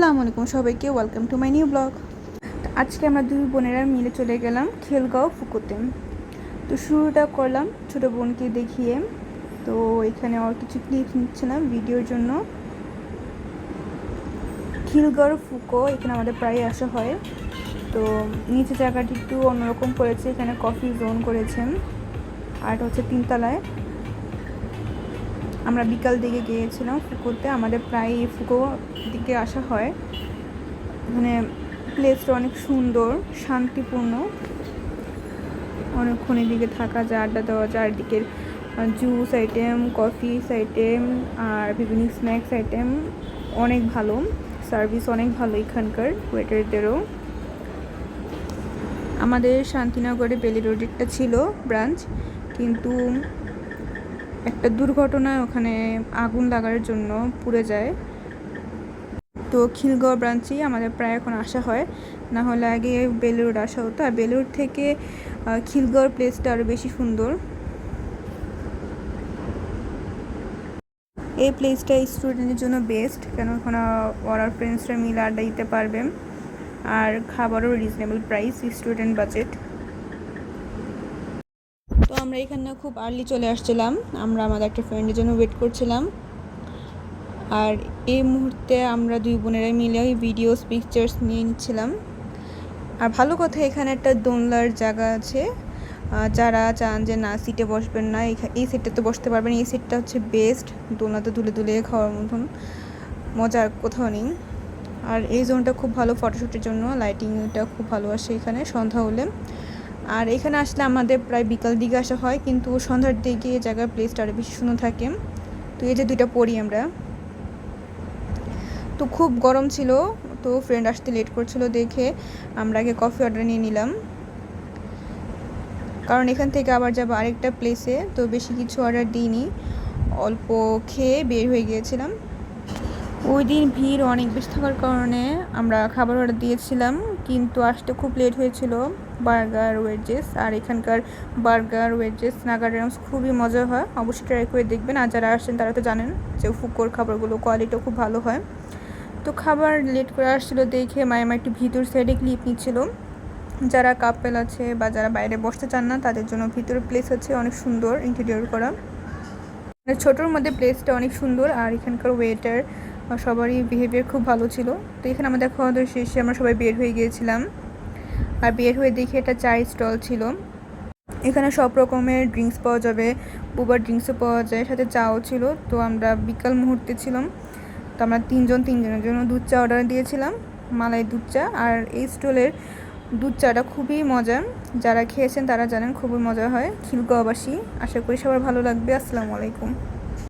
আসসালামু আলাইকুম সবাইকে welcome to my new blog আজকে আমরা দুই বোনেরা মিলে চলে গেলাম খেলগাঁও ফুকুতে। তো শুরুটা করলাম ছোটো বোনকে দেখিয়ে। তো এখানে আর কিছু ক্লিপস নিচ্ছিলাম ভিডিওর জন্য। খিলগাঁও ফুকো, এখানে আমাদের প্রায় আসা হয়। তো নিচে জায়গাটি একটু অন্যরকম করেছে, এখানে কফি জোন করেছেন। আর হচ্ছে তিনতলায়। আমরা বিকাল দিকে গিয়েছিলাম ফুকোতে আমাদের প্রায় ফুকো দিকে আসা হয়। মানে প্লেসটা অনেক সুন্দর, শান্তিপূর্ণ। অনেকক্ষণ এদিকে থাকা যায়, আড্ডা দেওয়া যায় চারদিকের জুস আইটেম কফিস আইটেম আর বিভিন্ন স্ন্যাক্স আইটেম অনেক ভালো। সার্ভিস অনেক ভালো এখানকার ওয়েটারদেরও আমাদের শান্তিনগরে বেলি রোডেরটা ছিল ব্রাঞ্চ কিন্তু একটা দুর্ঘটনায় ওখানে আগুন লাগার জন্য পুড়ে যায়। তো খিলগড় ব্রাঞ্চেই আমাদের প্রায় এখন আসা হয়। না হলে আগে বেলুর আসা হতো। আর বেলুর থেকে খিলগড় প্লেসটা আরও বেশি সুন্দর। এই প্লেসটা স্টুডেন্টের জন্য বেস্ট কেন ওখানে ওরা ফ্রেন্ডসরা মিলে আড্ডা দিতে পারবেন। আর খাবারও রিজনেবল প্রাইস স্টুডেন্ট বাজেট আমরা এখানে খুব আর্লি চলে আসছিলাম। আমরা আমাদের একটা ফ্রেন্ডের জন্য ওয়েট করছিলাম। আর এই মুহূর্তে আমরা দুই বোনেরা মিলে ওই ভিডিওস পিকচার্স নিয়ে নিচ্ছিলাম। আর ভালো কথা, এখানে একটা দোলনার জায়গা আছে। যারা চান যে না সিটে বসবেন না এই সিটটাতে বসতে পারবেন এই সিটটা হচ্ছে বেস্ট দোলনাতে তুলে তুলে খাওয়ার মতন। মজার কোথাও নেই। আর এই জোনটা খুব ভালো ফটোশ্যুটের জন্য। লাইটিংটা খুব ভালো আসে এখানে। সন্ধ্যা হলে। আর এখানে আসলে আমাদের প্রায় বিকাল দিকে আসা হয়, কিন্তু সন্ধ্যার দিকে এই জায়গার প্লেসটা আরও বেশি সুন্দর থাকে। তো এই যে দুইটা পড়ি আমরা। তো খুব গরম ছিল, তো ফ্রেন্ড আসতে লেট করছিল দেখে আমরা আগে কফি অর্ডার নিয়ে নিলাম। কারণ এখান থেকে আবার যাব আরেকটা প্লেসে তো বেশি কিছু অর্ডার দিইনি। অল্প খেয়ে বের হয়ে গিয়েছিলাম। ওই দিন ভিড় অনেক বেশি থাকার কারণে আমরা খাবার অর্ডার দিয়েছিলাম। কিন্তু আসতে খুব লেট হয়েছিল বার্গার ওয়েজেস। আর এখানকার বার্গার ওয়েজেস নাগার রামস খুবই মজা হয়। অবশ্যই ট্রাই করে দেখবেন। আর যারা আসছেন তারা তো জানেন যে ফুকোর খাবারগুলো কোয়ালিটিও খুব ভালো হয়। তো খাবার লেট করে আসছিল দেখে মায়ামা একটু ভিতর সাইডে ক্লিপ নিচ্ছিল। যারা কাপেল আছে বা যারা বাইরে বসতে চান না, তাদের জন্য ভিতরে প্লেস হচ্ছে অনেক সুন্দর ইন্টেরিয়র করা। মানে ছোটোর মধ্যে প্লেসটা অনেক সুন্দর। আর এখানকার ওয়েটার সবারই বিহেভিয়ার খুব ভালো ছিল। তো এখানে আমাদের খাওয়া দাওয়া শেষে আমরা সবাই বের হয়ে গিয়েছিলাম। আর বের হয়ে দেখি একটা চায়ের স্টল ছিল। এখানে সব রকমের ড্রিঙ্কস পাওয়া যাবে। বুবার ড্রিঙ্কসও পাওয়া যায়, সাথে চাও ছিল। তো আমরা বিকাল মুহূর্তে ছিলাম। তো আমরা তিনজন, তিনজনের জন্য দুধ চা অর্ডার দিয়েছিলাম, মালাই দুধ চা। আর এই স্টলের দুধ চাটা খুবই মজা। যারা খেয়েছেন তারা জানেন খুবই মজা হয়। খিলগাঁওবাসী, আশা করি সবার ভালো লাগবে। আসসালামু আলাইকুম।